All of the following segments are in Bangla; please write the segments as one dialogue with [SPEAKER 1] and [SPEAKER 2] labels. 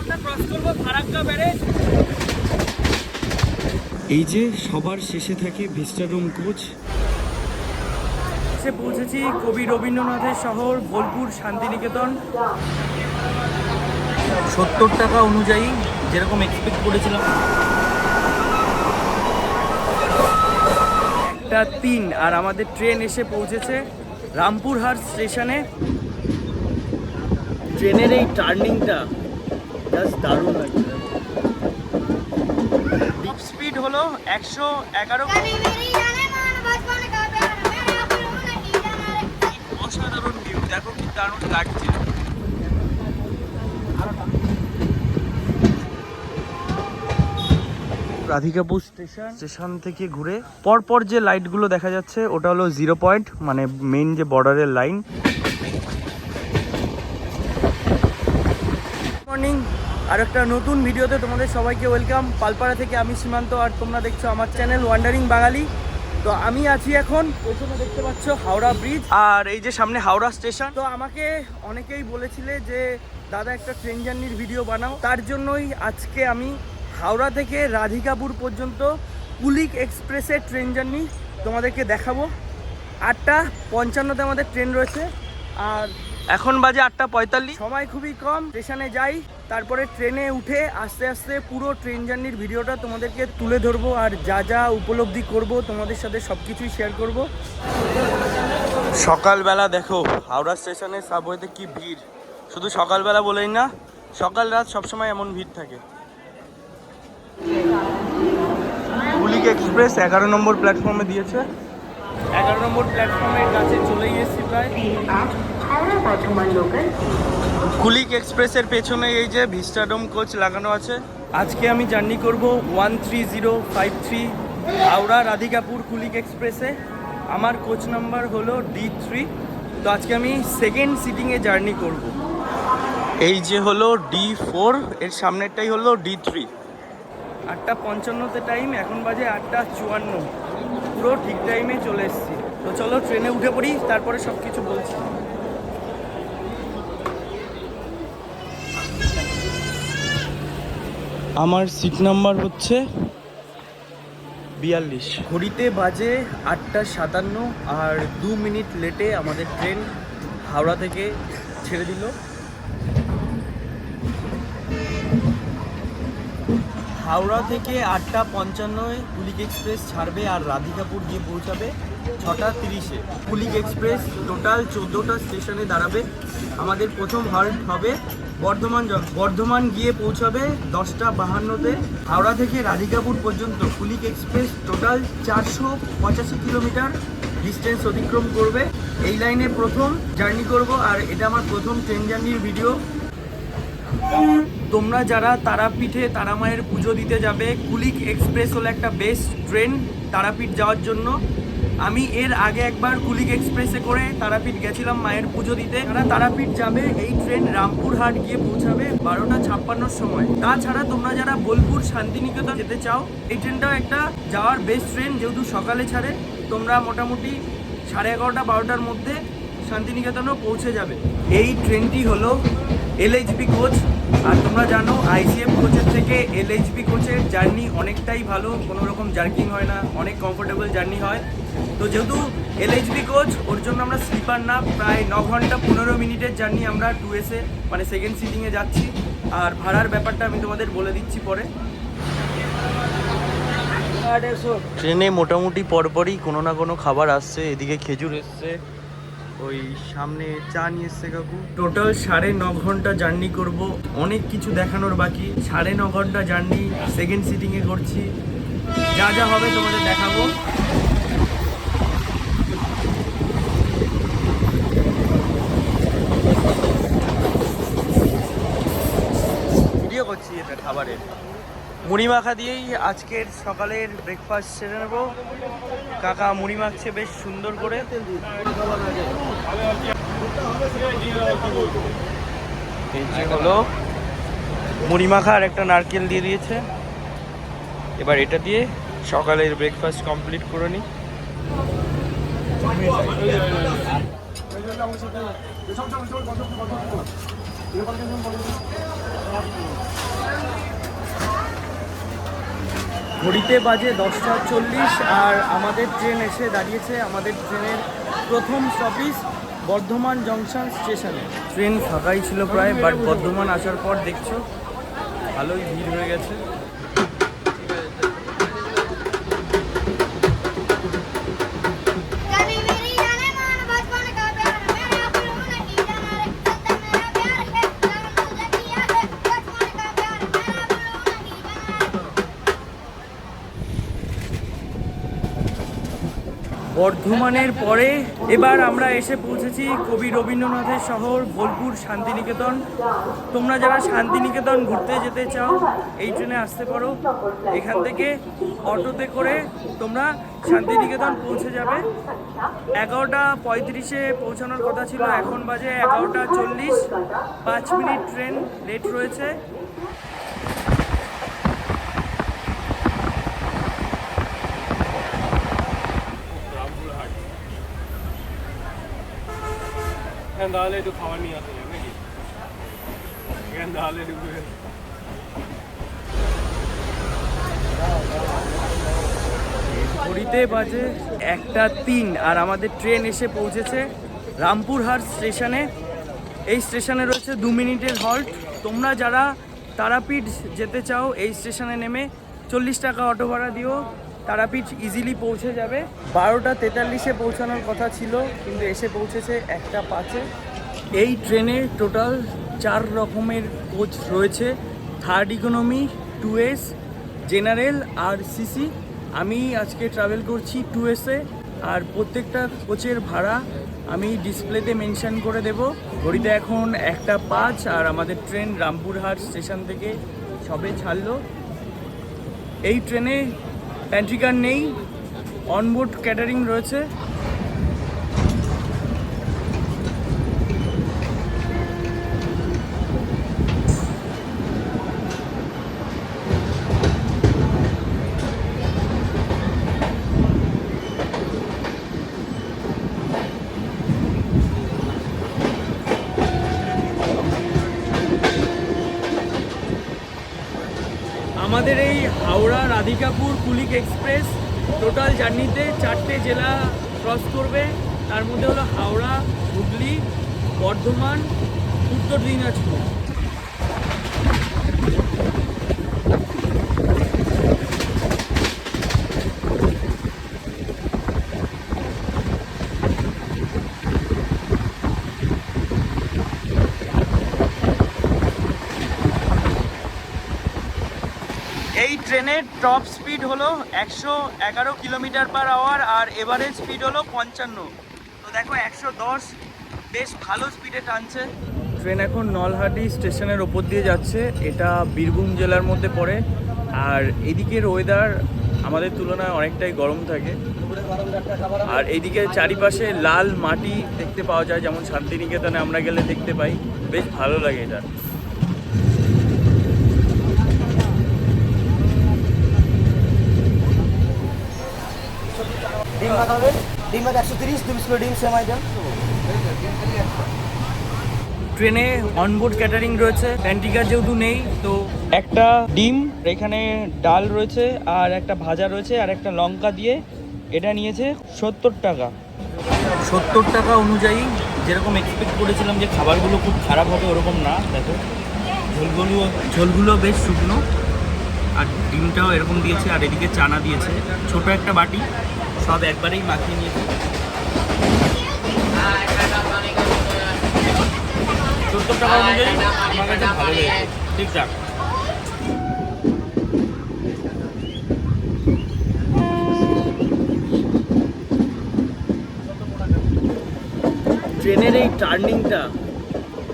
[SPEAKER 1] আমরা ক্রস করব ফারাক্কা ব্যারেজ।
[SPEAKER 2] এই যে সবার শেষে থাকে ভিস্টারুম কোচ
[SPEAKER 1] এসে পৌঁছেছি কবি রবীন্দ্রনাথের শহর বোলপুর শান্তিনিকেতন। সত্তর টাকা অনুযায়ী যেরকম এক্সপেক্ট করেছিলাম। একটা তিন আর আমাদের ট্রেন এসে পৌঁছেছে রামপুরহাট স্টেশনে। ট্রেনের এই টার্নিংটা জাস্ট দারুণ লাগছে। ডিপ স্পিড হলো একশো এগারো অসাধারণ ভিউ দেখো কি দারুণ লাগছে। রাধিকাপুর স্টেশন স্টেশন থেকে ঘুরে পরপর যে লাইটগুলো দেখা যাচ্ছে ওটা হলো জিরো পয়েন্ট মানে মেন যে বর্ডারের লাইন আর একটা নতুন ভিডিওতে তোমাদের সবাইকে ওয়েলকাম। পালপাড়া থেকে আমি সীমান্ত আর তোমরা দেখছ আমার চ্যানেল ওয়ান্ডারিং বাঙালি তো আমি আছি এখন পেছনে দেখতে পাচ্ছ হাওড়া ব্রিজ। আর এই যে সামনে হাওড়া স্টেশন। তো আমাকে অনেকেই বলেছিলে যে দাদা একটা ট্রেন জার্নির ভিডিও বানাও। তার জন্যই আজকে আমি হাওড়া থেকে রাধিকাপুর পর্যন্ত কুলিক এক্সপ্রেসের ট্রেন জার্নি তোমাদেরকে দেখাবো। আটটা পঞ্চান্নতে আমাদের ট্রেন রয়েছে। আর এখন বাজে আটটা পঁয়তাল্লিশ। সময় খুবই কম স্টেশনে যাই তারপরে ট্রেনে উঠে আস্তে আস্তে পুরো ট্রেন জার্নির ভিডিওটা তোমাদেরকে তুলে ধরবো আর যা যা উপলব্ধি করব তোমাদের সাথে সব কিছুই শেয়ার করব। সকালবেলা দেখো হাওড়া স্টেশনে সাবওয়েতে কি ভিড়। শুধু সকালবেলা বলেই না সকাল রাত সবসময় এমন ভিড় থাকে। কুলিক এক্সপ্রেস এগারো নম্বর প্ল্যাটফর্মে দিয়েছে। এগারো নম্বর প্ল্যাটফর্মের কাছে চলেই এসেছি প্রায়।
[SPEAKER 3] হাওড়া বর্ধমান লোকাল
[SPEAKER 1] কুলিক এক্সপ্রেসের পেছনে এই যে ভিস্টাডোম কোচ লাগানো আছে। আজকে আমি জার্নি করব one three zero five three Howrah Radhikapur Kulik এক্সপ্রেসে। আমার কোচ নাম্বার হলো ডি থ্রি। তো আজকে আমি সেকেন্ড সিটিংয়ে জার্নি করব। এই যে হলো ডি ফোর এর সামনেরটাই হলো ডি থ্রি। আটটা পঞ্চান্নতে টাইম এখন বাজে আটটা চুয়ান্ন। পুরো ঠিক টাইমে চলে এসেছি। তো চলো ট্রেনে উঠে পড়ি তারপরে সব কিছু বলছি। আমার সিট নাম্বার হচ্ছে বিয়াল্লিশ। ঘড়িতে বাজে আটটা সাতান্ন আর দু মিনিট লেটে আমাদের ট্রেন হাওড়া থেকে ছেড়ে দিল। হাওড়া থেকে আটটা পঞ্চান্নয় কুলিক এক্সপ্রেস ছাড়বে আর রাধিকাপুর গিয়ে পৌঁছাবে ছটা তিরিশে। কুলিক এক্সপ্রেস টোটাল চোদ্দোটা স্টেশনে দাঁড়াবে। আমাদের প্রথম হল্ট হবে বর্ধমান বর্ধমান গিয়ে পৌঁছাবে দশটা বাহান্নতে। হাওড়া থেকে রাধিকাপুর পর্যন্ত কুলিক এক্সপ্রেস টোটাল চারশো পঁচাশি কিলোমিটার ডিস্টেন্স অতিক্রম করবে। এই লাইনে প্রথম জার্নি করব আর এটা আমার প্রথম ট্রেন জার্নির ভিডিও। তোমরা যারা তারাপীঠে তারামায়ের পুজো দিতে যাবে, কুলিক এক্সপ্রেস হলো একটা বেস্ট ট্রেন তারাপীঠ যাওয়ার জন্য। আমি এর আগে একবার কুলিক এক্সপ্রেসে করে তারাপীঠ গেছিলাম মায়ের পুজো দিতে। তারা তারাপীঠ যাবে, এই ট্রেন রামপুরহাট গিয়ে পৌঁছাবে বারোটা ছাপ্পান্নর সময়। তাছাড়া তোমরা যারা বোলপুর শান্তিনিকেতন যেতে চাও, এই ট্রেনটাও একটা যাওয়ার বেস্ট ট্রেন যেহেতু সকালে ছাড়ে, তোমরা মোটামুটি সাড়ে এগারোটা, বারোটার মধ্যে শান্তিনিকেতনও পৌঁছে যাবে। এই ট্রেনটি হলো এলএইচবি কোচ আর তোমরা জানো আইসিএফ কোচের থেকে এলএইচবি কোচের জার্নি অনেকটাই ভালো। কোনো রকম জার্কিং হয় না, অনেক কমফোর্টেবল জার্নি হয়। তো যেহেতু এলএইচবি কোচ ওর জন্য আমরা স্লিপার না প্রায় ন ঘণ্টা পনেরো মিনিটের জার্নি আমরা টু এসে মানে সেকেন্ড সিটিংয়ে যাচ্ছি। আর ভাড়ার ব্যাপারটা আমি তোমাদের বলে দিচ্ছি পরে। ট্রেনে মোটামুটি পরপরই কোনো না কোনো খাবার আসছে এদিকে খেজুর এসছে ওই সামনে চা নিয়ে এসছে কাকু। টোটাল সাড়ে ন ঘণ্টা জার্নি করব অনেক কিছু দেখানোর বাকি। সাড়ে ন ঘণ্টা জার্নি সেকেন্ড সিটিংয়ে করছি। যা যা হবে তোমাদের দেখাবো। করছি এটা খাবারের মুড়ি মাখা দিয়েই আজকের সকালের ব্রেকফাস্ট সেরে নেব। কাকা মুড়ি মাখছে বেশ সুন্দর করে। এই যে হলো মুড়ি মাখা আর একটা নারকেল দিয়ে দিয়েছে। এবার এটা দিয়ে সকালের ব্রেকফাস্ট কমপ্লিট করে নিই। ঘড়িতে বাজে দশটা চল্লিশ আর আমাদের ট্রেন এসে দাঁড়িয়েছে আমাদের ট্রেনের প্রথম স্টপিস বর্ধমান জংশন স্টেশনে ট্রেন ফাঁকাই ছিল প্রায় বাট বর্ধমান আসার পর দেখছ, ভালোই ভিড় হয়ে গেছে। বর্ধমানের পরে এবার আমরা এসে পৌঁছেছি কবি রবীন্দ্রনাথের শহর বোলপুর শান্তিনিকেতন। তোমরা যারা শান্তিনিকেতন ঘুরতে যেতে চাও, এই ট্রেনে আসতে পারো। এখান থেকে অটোতে করে তোমরা শান্তিনিকেতন পৌঁছে যাবে। এগারোটা পঁয়ত্রিশে পৌঁছানোর কথা ছিল, এখন বাজে এগারোটা চল্লিশ। পাঁচ মিনিট ট্রেন লেট রয়েছে। ঘড়িতে বাজে একটা তিন আর আমাদের ট্রেন এসে পৌঁছেছে রামপুরহাট স্টেশনে। এই স্টেশনে রয়েছে দু মিনিটের হল্ট তোমরা যারা তারাপীঠ যেতে চাও, এই স্টেশনে নেমে চল্লিশ টাকা অটো ভাড়া দিও। তারাপীঠ ইজিলি পৌঁছে যাবে। বারোটা তেতাল্লিশে পৌঁছানোর কথা ছিল, কিন্তু এসে পৌঁছেছে একটা পাঁচে। এই ট্রেনে টোটাল চার রকমের কোচ রয়েছে third economy two S general আর সিসি আমি আজকে ট্রাভেল করছি টু এসে আর প্রত্যেকটা কোচের ভাড়া আমি ডিসপ্লেতে মেনশন করে দেব। ঘড়িতে এখন একটা পাঁচ, আর আমাদের ট্রেন রামপুরহাট স্টেশন থেকে সবে ছাড়লো। এই ট্রেনে প্যান্ট্রিকার নেই অনবোর্ড ক্যাটারিং রয়েছে আমাদের এই হাওড়া রাধিকাপুর কুলিক এক্সপ্রেস, টোটাল জার্নিতে চারটে জেলা ক্রস করবে। তার মধ্যে হলো হাওড়া, হুগলি, বর্ধমান, উত্তর দিনাজপুর। এই ট্রেনের টপ হলো একশো এগারো কিলোমিটার পার আওয়ার আর এভারেজ স্পিড হলো পঞ্চান্ন। তো দেখো একশো দশ, বেশ ভালো স্পিডে টানছে। ট্রেন এখন নলহাটি স্টেশনের ওপর দিয়ে যাচ্ছে। এটা বীরভূম জেলার মধ্যে পড়ে। আর এদিকের ওয়েদার আমাদের তুলনায় অনেকটাই গরম থাকে। আর এইদিকে চারিপাশে লাল মাটি দেখতে পাওয়া যায়, যেমন শান্তিনিকেতনে আমরা গেলে দেখতে পাই। বেশ ভালো লাগে এটা।
[SPEAKER 4] ডিম ভাত হবে। ডিম ভাত একশো তিরিশ দু বিস্কুট ডিম, সেমাই দেন
[SPEAKER 1] ট্রেনে অনবোর্ড ক্যাটারিং রয়েছে প্যান্টিকার যেহেতু নেই, তো একটা ডিম, এখানে ডাল রয়েছে, আর একটা ভাজা রয়েছে, আর একটা লঙ্কা দিয়ে এটা নিয়েছে সত্তর টাকা। সত্তর টাকা অনুযায়ী যেরকম এক্সপেক্ট করেছিলাম যে খাবারগুলো খুব খারাপ হবে, ওরকম না, দেখো। ঝোলগুলো ঝোলগুলো বেশ শুকনো, আর ডিমটাও এরকম দিয়েছে, আর এদিকে চানা দিয়েছে। ছোট একটা বাটি সব একবারেই মাখিয়ে নিয়েছি। আমার ভালো ঠিকঠাক ট্রেনের এই টার্নিংটা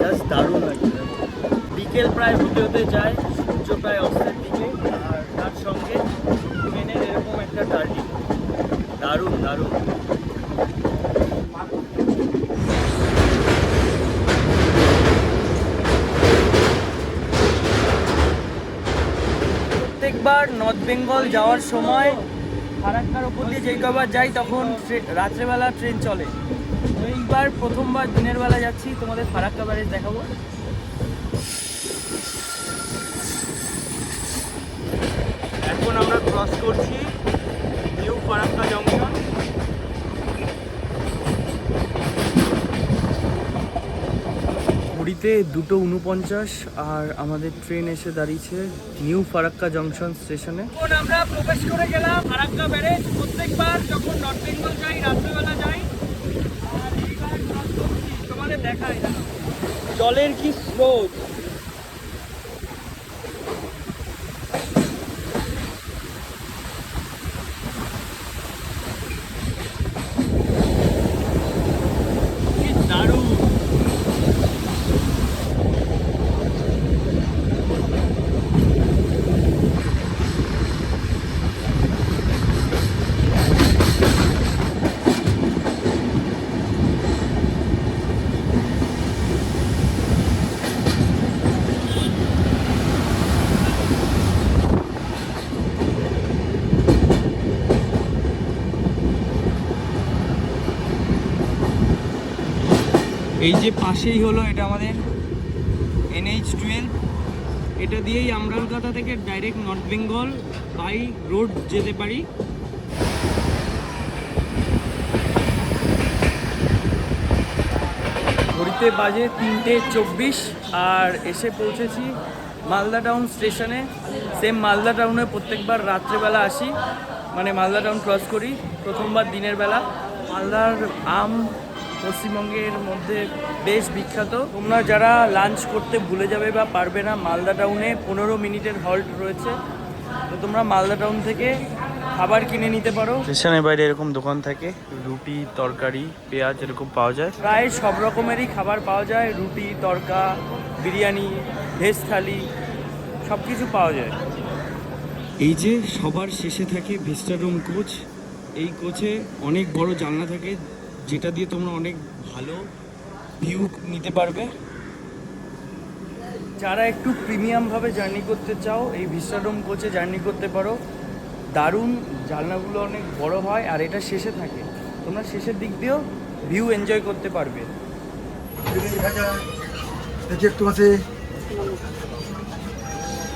[SPEAKER 1] জাস্ট দারুণ লাগছে। বিকেল প্রায় হতে হতে যায়, সূর্য প্রায় অস্তের দিকে, আর তার সঙ্গে ট্রেনের এরকম একটা টার্নিং। দারুণ দারুণ। প্রত্যেকবার নর্থ বেঙ্গল যাওয়ার সময় ফারাক্কার ওপর দিয়ে যেই কবার যাই, তখন রাত্রেবেলা ট্রেন চলে। এইবার প্রথমবার দিনের বেলা যাচ্ছি, তোমাদের ফারাক্কা ব্যারেজ দেখাবো। ঘড়িতে দুটো উনপঞ্চাশ আর আমাদের ট্রেন এসে দাঁড়িয়েছে নিউ ফারাক্কা জংশন স্টেশনে। আমরা প্রবেশ করে গেলাম ফারাক্কা ব্যারেজ প্রত্যেকবার যখন নর্থ বেঙ্গল যাই রাত্রিবেলা যাই আর এইবার তোমাদের দেখায় জলের কি স্রোত? এই যে পাশেই হলো এটা আমাদের এনএইচ টুয়েলভ এটা দিয়েই আমরা কলকাতা থেকে direct North Bengal by road যেতে পারি। ঘড়িতে বাজে তিনটে চব্বিশ আর এসে পৌঁছেছি মালদা টাউন স্টেশনে। সেম মালদা টাউনে প্রত্যেকবার রাত্রেবেলা আসি। মানে মালদা টাউন ক্রস করি, প্রথমবার দিনের বেলা। মালদার আম পশ্চিমবঙ্গের মধ্যে বেশ বিখ্যাত। তোমরা যারা লাঞ্চ করতে ভুলে যাবে বা পারবে না মালদা টাউনে পনেরো মিনিটের হল্ট রয়েছে। তো তোমরা মালদা টাউন থেকে খাবার কিনে নিতে পারো। স্টেশনের বাইরে এরকম দোকান থাকে রুটি তরকারি পেঁয়াজ এরকম পাওয়া যায়। প্রায় সব রকমেরই খাবার পাওয়া যায় রুটি তরকা বিরিয়ানি ভেজ থালি সব কিছু পাওয়া যায়।
[SPEAKER 2] এই যে সবার শেষে থাকে ভিস্টারুম কোচ এই কোচে অনেক বড় জানলা থাকে যেটা দিয়ে তোমরা অনেক ভালো ভিউ নিতে পারবে।
[SPEAKER 1] যারা একটু প্রিমিয়ামভাবে জার্নি করতে চাও, এই ভিস্টাডোম কোচে জার্নি করতে পারো। দারুণ, জানলাগুলো অনেক বড় হয় আর এটা শেষে থাকে। তোমরা শেষের দিক দিয়েও ভিউ এনজয় করতে পারবে।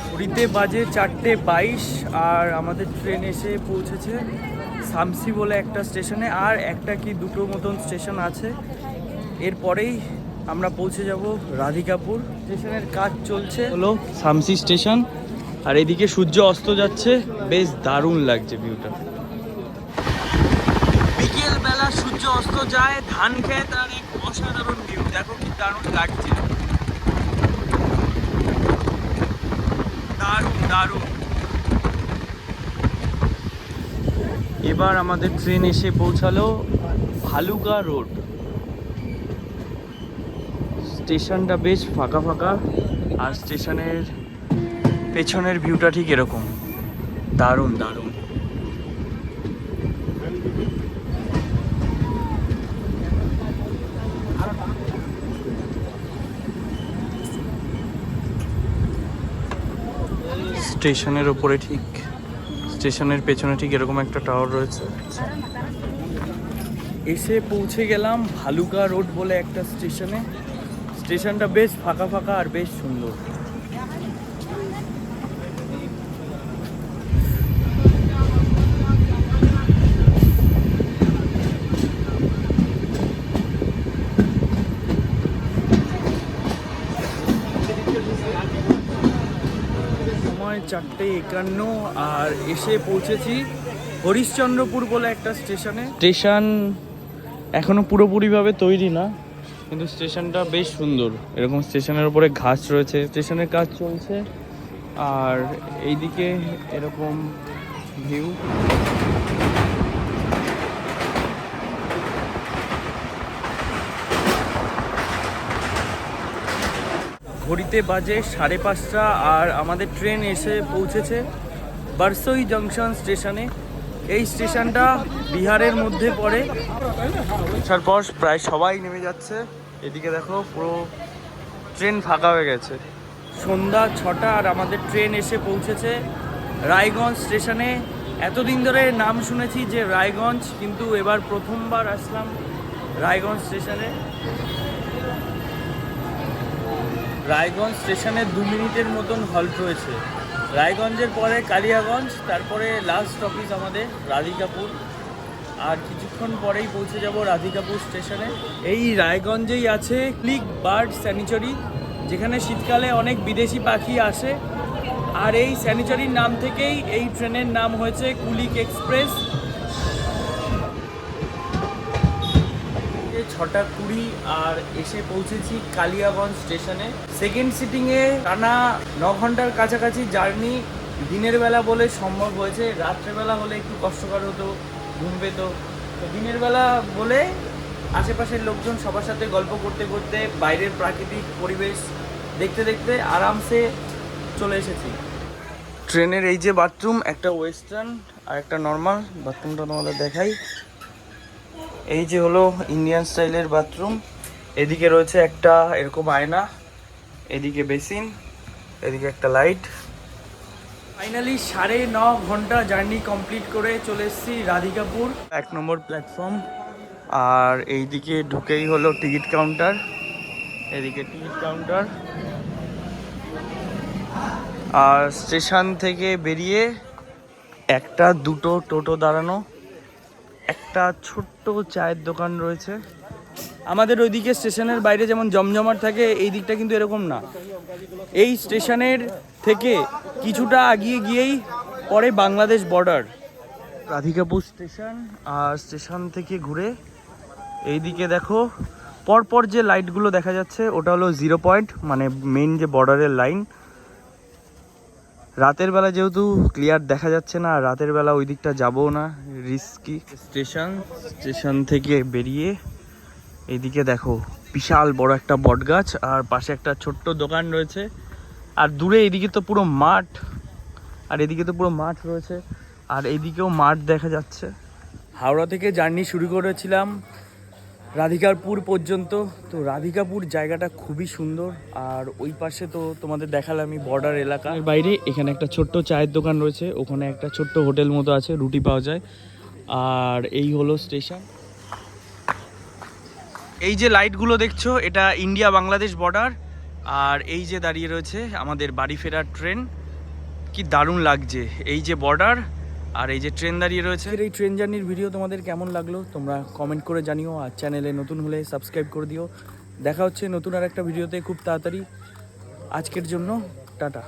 [SPEAKER 1] পুরীতে বাজে চারটে বাইশ আর আমাদের ট্রেন এসে পৌঁছেছে সামসি বলে একটা স্টেশনে আর একটা কি দুটো মতন স্টেশন আছে। এরপরেই আমরা পৌঁছে যাব রাধিকাপুর। স্টেশনের কাজ চলছে। হলো সামসি স্টেশন আর এদিকে সূর্য অস্ত যাচ্ছে। বেশ দারুণ লাগছে ভিউটা। বিকেল বেলা সূর্য অস্ত যায় ধান খেত আর এক অসাধারণ ভিউ দেখো কি দারুণ লাগছে। দারুণ দারুণ। এবার আমাদের ট্রেন এসে পৌঁছালো ভালুকা রোড। স্টেশনটা বেশ ফাঁকা ফাঁকা, আর স্টেশনের পেছনের ভিউটা ঠিক এরকম। দারুণ দারুণ। স্টেশনের ওপরে ঠিক স্টেশনের পেছনে ঠিক এরকম একটা টাওয়ার রয়েছে। এসে পৌঁছে গেলাম ভালুকা রোড বলে একটা স্টেশনে। স্টেশনটা বেশ ফাঁকা ফাঁকা আর বেশ সুন্দর। চারটে একান্ন আর এসে পৌঁছেছি হরিশ্চন্দ্রপুর বলে একটা স্টেশনে। স্টেশন এখনও পুরোপুরিভাবে তৈরি না, কিন্তু স্টেশনটা বেশ সুন্দর। এরকম স্টেশনের উপরে ঘাস রয়েছে, স্টেশনের কাজ চলছে, আর এইদিকে এরকম ভিউ। ঘড়িতে বাজে সাড়ে পাঁচটা আর আমাদের ট্রেন এসে পৌঁছেছে বারসই জংশন স্টেশনে। এই স্টেশনটা বিহারের মধ্যে পড়ে। আসার পর প্রায় সবাই নেমে যাচ্ছে। এদিকে দেখো পুরো ট্রেন ফাঁকা হয়ে গেছে। সন্ধ্যা ছটা আর আমাদের ট্রেন এসে পৌঁছেছে রায়গঞ্জ স্টেশনে। এতদিন ধরে নাম শুনেছি যে রায়গঞ্জ কিন্তু এবার প্রথমবার আসলাম রায়গঞ্জ স্টেশনে। রায়গঞ্জ স্টেশনে দু মিনিটের মতন হল্ট রয়েছে। রায়গঞ্জের পরে কালিয়াগঞ্জ, তারপরে লাস্ট অফিস আমাদের রাধিকাপুর। আর কিছুক্ষণ পরেই পৌঁছে যাব রাধিকাপুর স্টেশনে। এই রায়গঞ্জেই আছে ক্লিক বার্ড স্যানিচুরি যেখানে শীতকালে অনেক বিদেশি পাখি আসে। আর এই স্যানিচুরির নাম থেকেই এই ট্রেনের নাম হয়েছে কুলিক এক্সপ্রেস। ছটা কুড়ি আর এসে পৌঁছেছি কালিয়াগঞ্জ স্টেশনে। সেকেন্ড সিটিংয়ে টানা ন ঘণ্টার কাছাকাছি জার্নি। দিনের বেলা বলে সম্ভব হয়েছে রাত্রেবেলা হলে একটু কষ্টকর হতো, ঘুম পেত। তো দিনের বেলা বলে আশেপাশের লোকজন সবার সাথে গল্প করতে করতে, বাইরের প্রাকৃতিক পরিবেশ দেখতে দেখতে আরামসে চলে এসেছি। ট্রেনের এই যে বাথরুম একটা ওয়েস্টার্ন আর একটা নর্মাল বাথরুমটা তোমাদের দেখাই। এই যে হলো ইন্ডিয়ান স্টাইলের বাথরুম এদিকে রয়েছে একটা এরকম আয়না এদিকে বেসিন এদিকে একটা লাইট ফাইনালি সাড়ে ন ঘণ্টা জার্নি কমপ্লিট করে চলে এসেছি রাধিকাপুর। এক নম্বর প্ল্যাটফর্ম আর এইদিকে ঢুকেই হলো টিকিট কাউন্টার এদিকে টিকিট কাউন্টার আর স্টেশন থেকে বেরিয়ে একটা দুটো টোটো দাঁড়ানো। একটা ছোট্ট চায়ের দোকান রয়েছে। আমাদের ওইদিকে স্টেশনের বাইরে যেমন জমজমাট থাকে, এই দিকটা কিন্তু এরকম না। এই স্টেশনের থেকে কিছুটা আগিয়ে গিয়েই পরে বাংলাদেশ বর্ডার। রাধিকাপুর স্টেশন আর স্টেশন থেকে ঘুরে এইদিকে দেখো, পরপর যে লাইটগুলো দেখা যাচ্ছে, ওটা হলো জিরো পয়েন্ট মানে মেন যে বর্ডারের লাইন। রাতের বেলা যেহেতু ক্লিয়ার দেখা যাচ্ছে না রাতের বেলা ওই দিকটা যাব না রিস্কি স্টেশন স্টেশন থেকে বেরিয়ে এইদিকে দেখো বিশাল বড় একটা বট গাছ আর পাশে একটা ছোট্ট দোকান রয়েছে। আর দূরে এদিকে তো পুরো মাঠ আর এদিকে তো পুরো মাঠ রয়েছে আর এদিকেও মাঠ দেখা যাচ্ছে। হাওড়া থেকে জার্নি শুরু করেছিলাম রাধিকাপুর পর্যন্ত। তো রাধিকাপুর জায়গাটা খুবই সুন্দর। আর ওই পাশে তো তোমাদের দেখালামই বর্ডার এলাকা। বাইরে এখানে একটা ছোট্ট চায়ের দোকান রয়েছে। ওখানে একটা ছোট্ট হোটেল মতো আছে রুটি পাওয়া যায়। আর এই হলো স্টেশন। এই যে লাইটগুলো দেখছ এটা ইন্ডিয়া বাংলাদেশ বর্ডার আর এই যে দাঁড়িয়ে রয়েছে আমাদের বাড়ি ফেরার ট্রেন। কি দারুণ লাগছে। এই যে বর্ডার আর এই যে ট্রেন দাঁড়িয়ে রয়েছে? এই ট্রেন জার্নির ভিডিও তোমাদের কেমন লাগল? তোমরা কমেন্ট করে জানিও আর চ্যানেলে নতুন হলে সাবস্ক্রাইব করে দিও। দেখা হচ্ছে নতুন আর একটা ভিডিওতে খুব তাড়াতাড়ি। আজকের জন্য টাটা।